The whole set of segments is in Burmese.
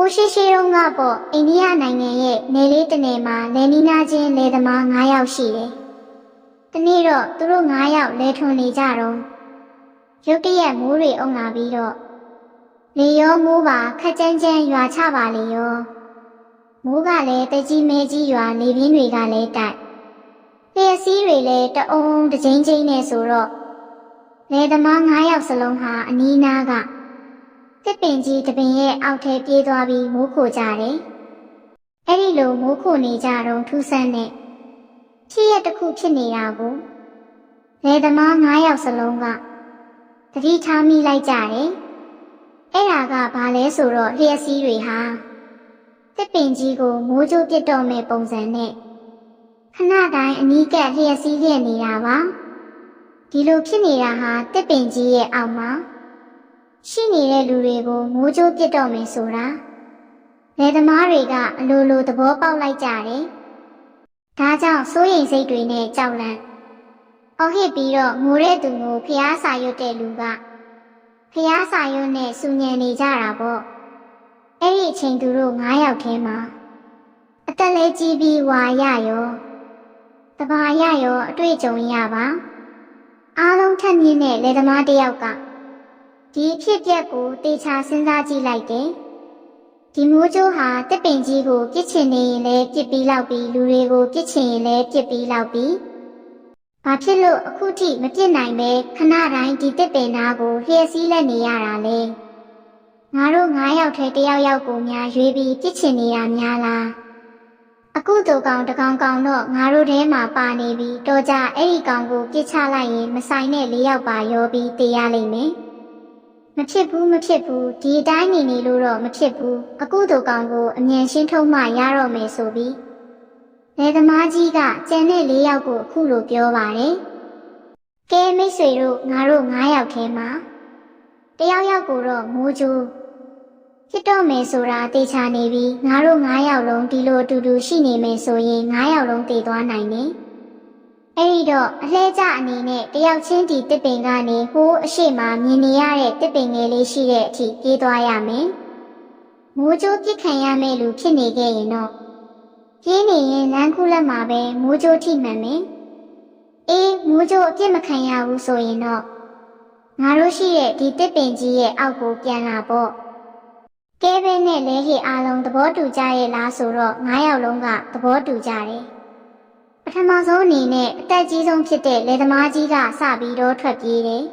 ိုရှိရှိတုန်းကပေါ့အိန္ဒိယနိုင်ငံရဲ့နယ်လေးတစ်နယ်မှာလယ်နီးနားချင်းလယ်သမား9ယောက်ရှိတယ်။တနေ့တော့သူတို့9ယောက်လယ်ထွန်နေကြတော့ရုတ်တရက်မိုးတွေအုံလာပြီးတော့လေရောမိုးပါခက်ကြမ်းကြမ်းရွာချပါလေရောမိုးကလည်းတကြီးမဲကြီးရွာလေပြင်းတွေကလည်းတိုက်လျှက်စီးတွေလည်းတအုံးတစ်ချိန်ချင်းနဲ့ဆိုတော့လယ်သမား9ယောက်စလုံးဟာအနီးနားက တစ်ပင်ကြီးတစ်ပင်ရဲ့အောက်ထဲပြေးသွားပြီးမိုးခိုကြတယ်။အဲ့ဒီလိုမိုးခိုနေကြတော့ထူးဆန်းတဲ့ဖြစ်ရတစ်ခုဖြစ်နေတာကိုလေသမား9ယောက်စလုံးကတတိထားမိလိုက်ကြတယ်။အဲ့ဒါကဘာလဲဆိုတော့လျှက်စီးတွေဟာတစ်ပင်ကြီးကိုမိုးကြိုးပစ်တော့မဲ့ပုံစံနဲ့ခဏတိုင်းအနီးကပ်လျှက်စီးလျက်နေတာပါ။ဒီလိုဖြစ်နေတာဟာတစ်ပင်ကြီးရဲ့အောက်မှာ ရှိနေတဲ့လူတွေကိုမိုးကြိုးပစ်တော့မယ်ဆိုတာလယ်သမားတွေကအလိုလိုသဘောပေါက်လိုက်ကြတယ်။ဒါကြောင့်စိုးရိမ်စိတ်တွေနဲ့ကြောက်လန့်အော်ဟစ်ပြီးတော့ငိုတဲ့သူကိုဖျားစာရွတ်တဲ့လူကဖျားစာရွတ်နဲ့စူညံနေကြတာပေါ့။အဲ့ဒီအချိန်သူတို့9ယောက်ထဲမှာအသက်လေးကြီးပြီးဝါရရောတဘာရရောအတွေ့အကြုံရပါအားလုံးထက်မြင့်တဲ့လယ်သမားတစ်ယောက်က ဒီအဖြစ်ပြက်ကိုတေချာစဉ်းစားကြည့်လိုက်တယ်။ဒီမိုးကြိုးဟာတစ်ပင်ကြီးကိုပြစ်ချင်နေရင်လည်းပြစ်ပြီးလောက်ပြီးလူတွေကိုပြစ်ချင်ရင်လည်းပြစ်ပြီးလောက်ပြီးဘာဖြစ်လို့အခုထိမပြစ်နိုင်ပဲခဏတိုင်းဒီတစ်ပင်သားကိုလျှက်စီးလက်နေရတာလဲ။ငါတို့၅ယောက်ထဲတစ်ယောက်ယောက်ကိုများရွေးပြီးပြစ်ချင်နေတာများလား။အခုတို့ကောင်တကောင်ကောင်တော့ငါတို့ထဲမှာပါနေပြီးတော့ကြအဲ့ဒီကောင်ကိုပြစ်ချလိုက်ရင်မဆိုင်တဲ့၄ယောက်ပါရောပြီးတေးရလိမ့်မယ်။ မဖြစ်ဘူးမဖြစ်ဘူးဒီအတိုင်းနေနေလို့တော့မဖြစ်ဘူးအခုတို့ကောင်ကိုအမြန်ရှင်းထုတ်မှရတော့မယ်ဆိုပြီးလေသမားကြီးကကျန်တဲ့၄ယောက်ကိုအခုလိုပြောပါတယ်ကဲမိတ်ဆွေတို့ငါတို့၅ယောက်ထဲမှာတယောက်ယောက်ကိုတော့မိုးကြိုးဖြစ်တော့မယ်ဆိုတာတေချာနေပြီးငါတို့၅ယောက်လုံးဒီလိုအတူတူရှိနေမယ်ဆိုရင်၅ယောက်လုံးတည်သွားနိုင်တယ်အဲ့ဒီ တော့အလှဲကျအနေနဲ့တယောက်ချင်းဒီတစ်ပင်ကနေဟိုးအရှိမမြင်နေရတဲ့တစ်ပင်ငယ်လေးရှိတဲ့အထိပြေးသွားရမယ်။မိုးကြိုးပြစ်ခံရမယ့်လူဖြစ်နေခဲ့ရင်တော့ပြေးနေရင်လမ်းခုလက်မှာပဲမိုးကြိုးထိမှန်မယ်။အေးမိုးကြိုးအပြစ်မခံရဘူးဆိုရင်တော့ငါတို့ရှိတဲ့ဒီတစ်ပင်ကြီးရဲ့အောက်ကိုပြန်လာပေါ့။ကဲဘဲနဲ့လဲဟေအားလုံးသဘောတူကြရဲ့လားဆိုတော့၅ယောက်လုံးကသဘောတူကြတယ်။ပ ထမဆုံးအနေနဲ့အသက်ကြီးဆုံးဖြစ်တဲ့လေသမားကြီးကစပြီးတော့ထွက်ပြေးတယ်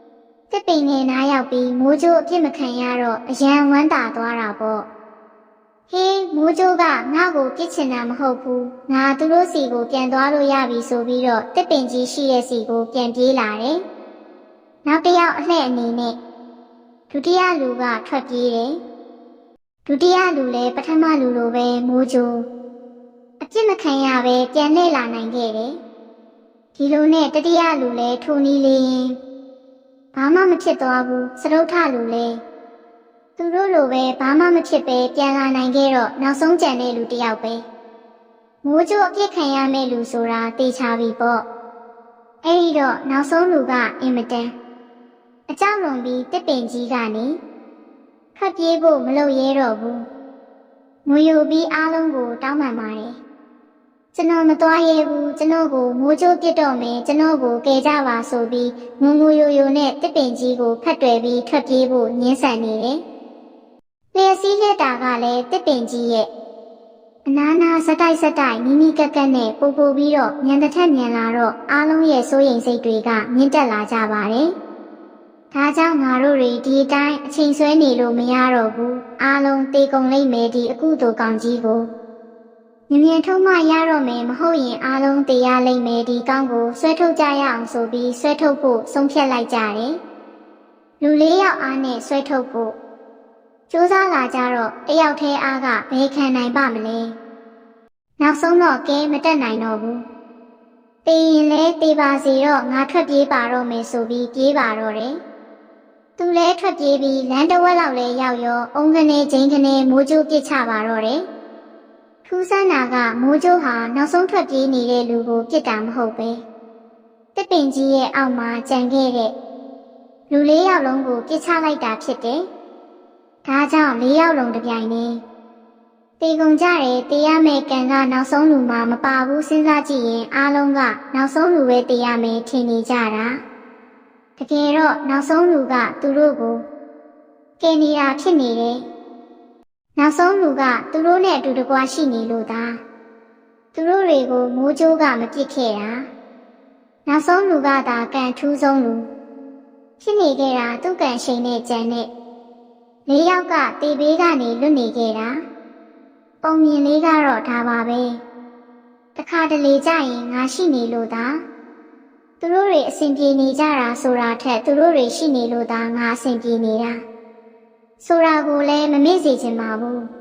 ။တစ်ပိန်နဲ့နားရောက်ပြီးမိုးကြိုးအပြစ်မခံရတော့အရန်ဝမ်းသာသွားတာပေါ့။ဟေးမိုးကြိုးကငါ့ကိုပြစ်ချင်တာမဟုတ်ဘူး။ငါသူတို့စီကိုပြန်သွားလို့ရပြီဆိုပြီးတော့တစ်ပင်ကြီးရှိတဲ့စီကိုပြန်ပြေးလာတယ်။နောက်တစ်ယောက်အလှည့်အနေနဲ့ဒုတိယလူကထွက်ပြေးတယ်။ဒုတိယလူလည်းပထမလူလိုပဲမိုးကြိုးအ ပြစ်မခံရပဲပြန်လှည့်လာနိုင်ခဲ့တယ်။ဒီလိုနဲ့တတိယလူလည်းထိုနည်းလေးရင်ဘာမှမဖြစ်သွားဘူးစရုပ်ထလူလည်းသူတို့လိုပဲဘာမှမဖြစ်ပဲပြန်လာနိုင်ခဲ့တော့နောက်ဆုံးကြံတဲ့လူတစ်ယောက်ပဲမိုးကြိုးအပြစ်ခံရမယ့်လူဆိုတာတေချာပြီပေါ့အဲ့ဒီတော့နောက်ဆုံးလူကအင်မတန်အကြောက်လွန်ပြီးတစ်ပင်ကြီးကနေခတ်ပြေးဖို့မလုပ်ရဲတော့ဘူးငွေယူပြီးအားလုံးကိုတောင်းပန်ပါတယ် ကျွန်တော်မသွားရဲဘူးကျွန်တော်ကိုမိုးကြိုးပြစ်တော့မယ်ကျွန်တော်ကိုကယ်ကြပါဆိုပြီးငုံငူယိုယိုနဲ့တစ်ပင်ကြီးကိုဖတ်တွယ်ပြီးထွက်ပြေးဖို့ညှင်းဆန်နေတယ်။လျှက်စီးလက်တာကလည်းတစ်ပင်ကြီးရဲ့အနာနာစတိုက်စတိုက်နီးနီးကက်ကက်နဲ့ပူပူပြီးတော့ညံတစ်ထက်ညံလာတော့အားလုံးရဲ့စိုးရိမ်စိတ်တွေကမြင့်တက်လာကြပါတယ်။ဒါကြောင့်ငါတို့တွေဒီအတိုင်းအချိန်ဆွဲနေလို့မရတော့ဘူး။အားလုံးတေကုန်လိမ့်မယ်ဒီအခုတူကောင်ကြီးကို မြင်မြင်ထုံးမရတော့မယ်မဟုတ်ရင်အားလုံးတရားလိမ့်မယ်ဒီကောင်းကိုဆွဲထုတ်ကြရအောင်ဆိုပြီးဆွဲထုတ်ဖို့ဆုံးဖြတ်လိုက်ကြတယ်။လူလေးယောက်အားနဲ့ဆွဲထုတ်ဖို့စူးစမ်းလာကြတော့တယောက်တည်းအားကဘယ်ခံနိုင်ပါမလဲ။နောက်ဆုံးတော့ကဲမတက်နိုင်တော့ဘူး။တေးရင်လဲတေးပါစီတော့ငါထွက်ပြေးပါတော့မယ်ဆိုပြီးပြေးပါတော့တယ်။သူလဲထွက်ပြေးပြီးလမ်းတစ်ဝက်လောက်လဲရောက်ရောအုံကနေချင်းကနေမိုးကြိုးပစ်ချပါတော့တယ်။ ထူးဆန်းတာကမိုးကြိုးဟာနောက်ဆုံးထွက်ပြေးနေတဲ့လူကိုပြစ်တာမဟုတ်ပဲတစ်ပင်ကြီးရဲ့အောက်မှာကြံခဲ့တဲ့လူလေးယောက်လုံးကိုပြစ်ချလိုက်တာဖြစ်တယ်ဒါကြောင့်လေးယောက်လုံးတစ်ပြိုင်နေတေကုန်ကြတယ်တေးရမယ်ကံကနောက်ဆုံးလူမှမပါဘူးစဉ်းစားကြည့်ရင်အားလုံးကနောက်ဆုံးလူပဲတေးရမယ်ထင်နေကြတာတကယ်တော့နောက်ဆုံးလူကသူတို့ကိုကယ်နေတာဖြစ်နေတယ် နောက်ဆုံးလူကသူတို့နဲ့အတူတကွရှိနေလို့သာသူတို့တွေကိုမိုးကြိုးကမပစ်ခဲ့တာနောက်ဆုံးလူကသာကံထူးဆုံးလူဖြစ်နေခဲ့တာသူ့ကန်ရှိန်နဲ့ကြံနဲ့လေးယောက်ကတေဘေးကနေလွတ်နေခဲ့တာပုံမြင်လေးကတော့ဒါပါပဲတခါတလေကြရင်ငါရှိနေလို့သာသူတို့တွေအဆင်ပြေနေကြတာဆိုတာထက်သူတို့တွေရှိနေလို့သာငါအဆင်ပြေနေတာ ဆိုတာကိုလည်းမမေ့စေချင်ပါဘူး